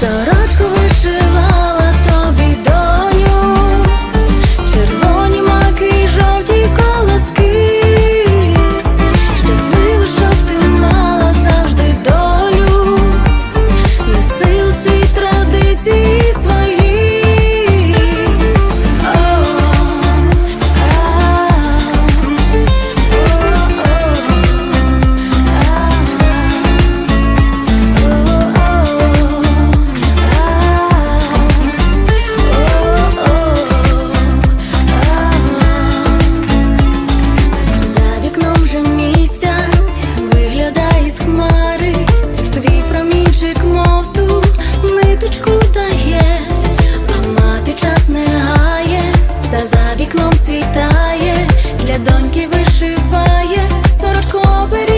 Сорочку вікном світає, для доньки вишиває сорочку оберіг